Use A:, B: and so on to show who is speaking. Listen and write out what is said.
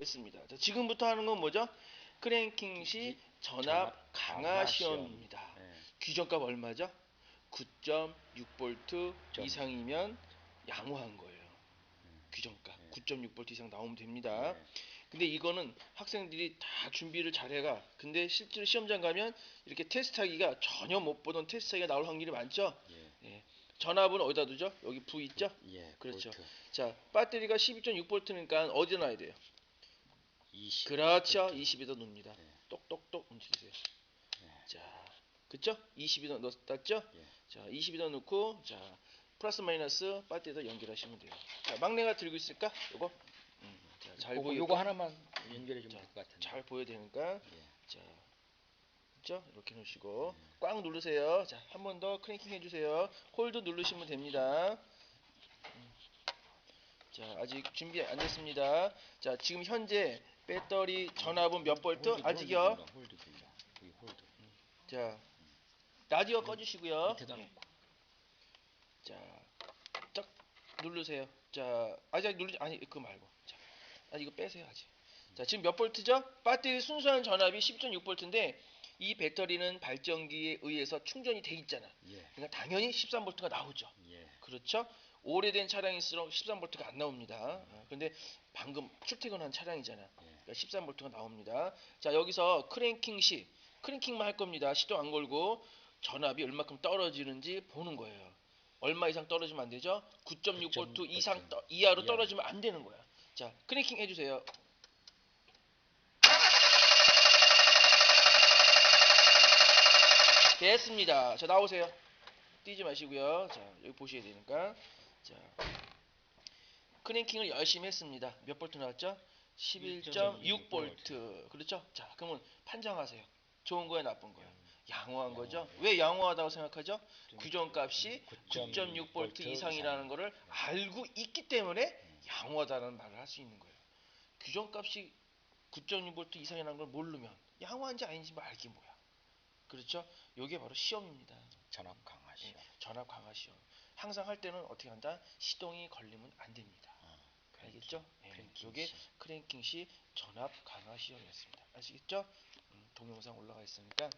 A: 했습니다. 자, 지금부터 하는 건 뭐죠? 크랭킹 시 전압 강화 시험입니다.
B: 예.
A: 규정값 얼마죠? 9.6V
B: 점.
A: 이상이면 양호한 거예요.
B: 음.
A: 규정값
B: 예.
A: 9.6V 이상 나오면 됩니다.
B: 예.
A: 근데 이거는 학생들이 다 준비를 잘 해가. 근데 실제로 시험장 가면 이렇게 테스트하기가 전혀 못 보던 테스트하기가 나올 확률이 많죠.
B: 예.
A: 전압은 어디다 두죠? 여기 V 있죠?
B: 예.
A: 그렇죠.
B: 볼트
A: 자, 배터리가 12.6V니까 어디다 놔야 돼요?
B: 20.
A: 그렇죠.
B: 볼트.
A: 20에다 놓습니다.
B: 예.
A: 똑똑똑 움직이세요.
B: 예.
A: 자, 그쵸? 20에다 넣었죠?
B: 예.
A: 자, 20에다 넣고, 자, 플러스 마이너스 배터리에다 연결하시면 돼요. 자, 막내가 들고 있을까? 요거? 음, 자, 잘
B: 요거,
A: 보이고,
B: 요거 하나만 연결해 주면
A: 자,
B: 될것 같은데.
A: 잘 보여야 되니까,
B: 예.
A: 자, 그죠? 이렇게 놓으시고,
B: 음.
A: 꽉 누르세요. 자, 한 번 더 크랭킹 해주세요. 홀드 누르시면 됩니다. 음. 자, 아직 준비 안 됐습니다. 자, 지금 현재 배터리 전압은 몇 볼트?
B: 홀드? 홀드 홀드 홀드.
A: 자, 라디오 꺼주시고요.
B: 놓고.
A: 자, 쫙 누르세요. 자, 아직 누르지 아니 그거 말고. 자, 아 이거 빼세요 아직. 자, 지금 몇 볼트죠? 배터리 순수한 전압이 10.6볼트인데 이 배터리는 발전기에 의해서 충전이 돼 있잖아.
B: 예.
A: 그러니까 당연히 13볼트가 나오죠.
B: 예.
A: 그렇죠? 오래된 차량일수록 13볼트가 안 나옵니다. 아, 근데 방금 출퇴근한 차량이잖아.
B: 예.
A: 그러니까 13볼트가 나옵니다. 자, 여기서 크랭킹 시 크랭킹만 할 겁니다. 시동 안 걸고 전압이 얼마큼 떨어지는지 보는 거예요. 얼마 이상 떨어지면 안 되죠? 9.6볼트
B: 9.6
A: 이상 떠, 이하로
B: 이하.
A: 떨어지면 안 되는 거야. 자, 크랭킹 해주세요. 됐습니다. 자, 나오세요. 뛰지 마시고요. 자, 여기 보셔야 되니까. 자, 크랭킹을 열심히 했습니다. 몇 볼트 나왔죠? 11.6 볼트. 그렇죠? 자, 그러면 판정하세요. 좋은 거야, 나쁜 거야? 양호한 거죠? 왜 양호하다고 생각하죠? 규정값이 9.6 볼트 이상이라는 거를 알고 있기 때문에 양호하다는 말을 할 수 있는 거예요. 규정값이 9.6 볼트 이상이라는 걸 모르면 양호한지 아닌지 뭐 알기 뭐야. 그렇죠? 이게 바로 시험입니다.
B: 전압 강화 시험.
A: 예, 전압 강화 시험. 항상 할 때는 어떻게 한다? 시동이 걸리면 안 됩니다.
B: 어,
A: 알겠죠? 예,
B: 크랭킹
A: 이게
B: 시.
A: 크랭킹 시 전압 강화 시험이었습니다. 아시겠죠? 음, 동영상 올라가 있으니까